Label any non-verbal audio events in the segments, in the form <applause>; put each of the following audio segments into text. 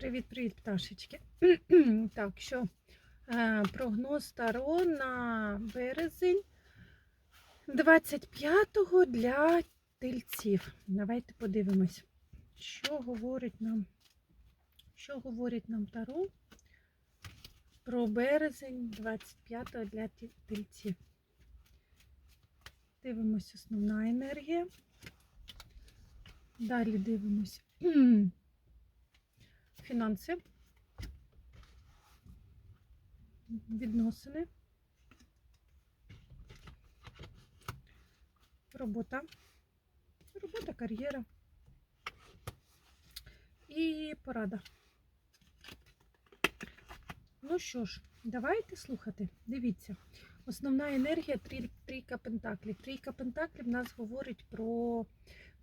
Привіт-привіт, пташечки. <clears throat> так, що е, прогноз Таро на березень 25-го для тельців. Давайте подивимось, що говорить нам, що говорить нам Таро про березень 25-го для тельців. Дивимось основна енергія. Далі дивимось <clears throat> фінанси, відносини, робота, робота, кар'єра і порада. Ну що ж, давайте слухати. Дивіться. Основна енергія трі- трійка пентаклів. Трійка пентаклів нас говорить про,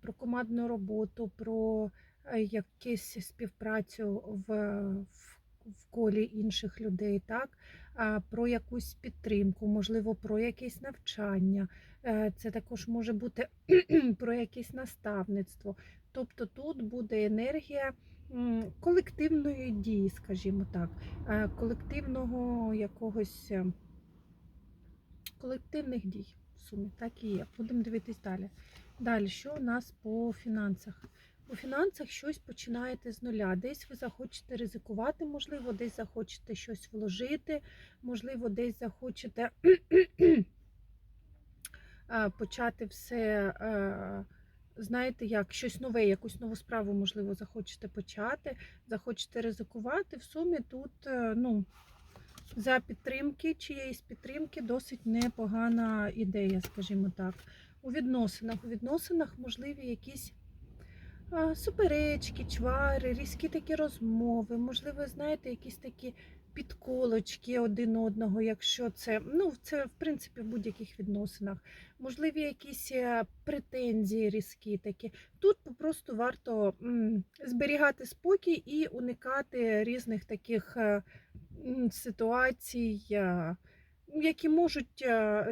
про командну роботу, про якусь співпрацю в, в, в колі інших людей, так? Про якусь підтримку, можливо, про якесь навчання. Е, Це також може бути <clears throat> про якесь наставництво. Тобто тут буде енергія колективної дії, скажімо так, е, колективного якогось е, колективних дій. В сумі так і є. Будемо дивитись далі. Далі, що у нас по фінансах? У фінансах щось починаєте з нуля. Десь ви захочете ризикувати, можливо, десь захочете щось вложити, можливо, десь захочете <clears throat> е, почати все, е, знаєте, як щось нове, якусь нову справу, можливо, захочете почати, захочете ризикувати. В сумі тут, е, ну, за підтримки, чиєїсь підтримки, досить непогана ідея, скажімо так. У відносинах. У відносинах можливі якісь суперечки, чвари, різкі такі розмови, можливо, знаєте, якісь такі підколочки один одного, якщо це, ну, це в принципі в будь-яких відносинах. Можливі якісь е, претензії різкі такі. Тут просто варто зберігати спокій і уникати різних таких е, ситуацій. е, Які можуть,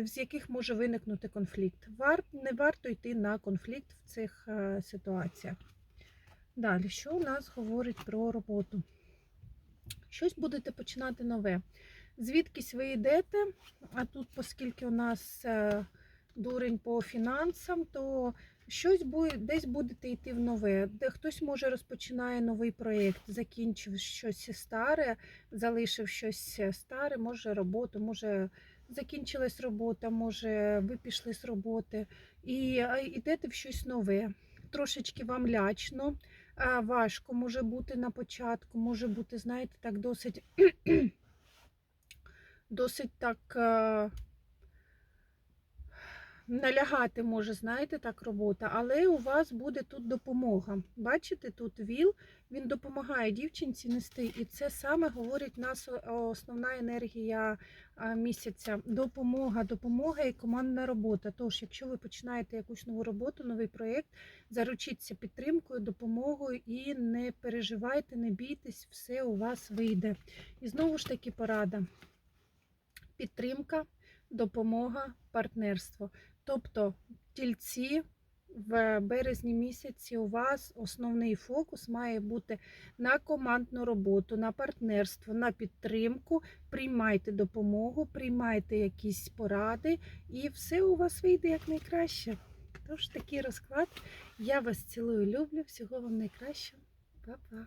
з яких може виникнути конфлікт. Вар, не варто йти на конфлікт в цих ситуаціях. Далі, що у нас говорить про роботу? Щось будете починати нове. Звідкись ви йдете, а тут, оскільки у нас е, дурень по фінансам, то щось буде, десь будете йти в нове. Де хтось може розпочинає новий проєкт, закінчив щось старе, залишив щось старе, може роботу, може закінчилась робота, може ви пішли з роботи і йдете в щось нове. Трошечки вам лячно, важко може бути на початку, може бути, знаєте, так досить, <clears throat> досить так. Налягати може, знаєте, так робота, але у вас буде тут допомога. Бачите, тут ВІЛ, він допомагає дівчинці нести, і це саме говорить нас основна енергія місяця. Допомога, допомога і командна робота. Тож, якщо ви починаєте якусь нову роботу, новий проєкт, заручіться підтримкою, допомогою і не переживайте, не бійтесь, все у вас вийде. І знову ж таки порада. Підтримка, допомога, партнерство. Тобто тільці в березні місяці у вас основний фокус має бути на командну роботу, на партнерство, на підтримку. Приймайте допомогу, приймайте якісь поради, і все у вас вийде як найкраще. Тож такий розклад. Я вас цілую, люблю. Всього вам найкращого. Па-па.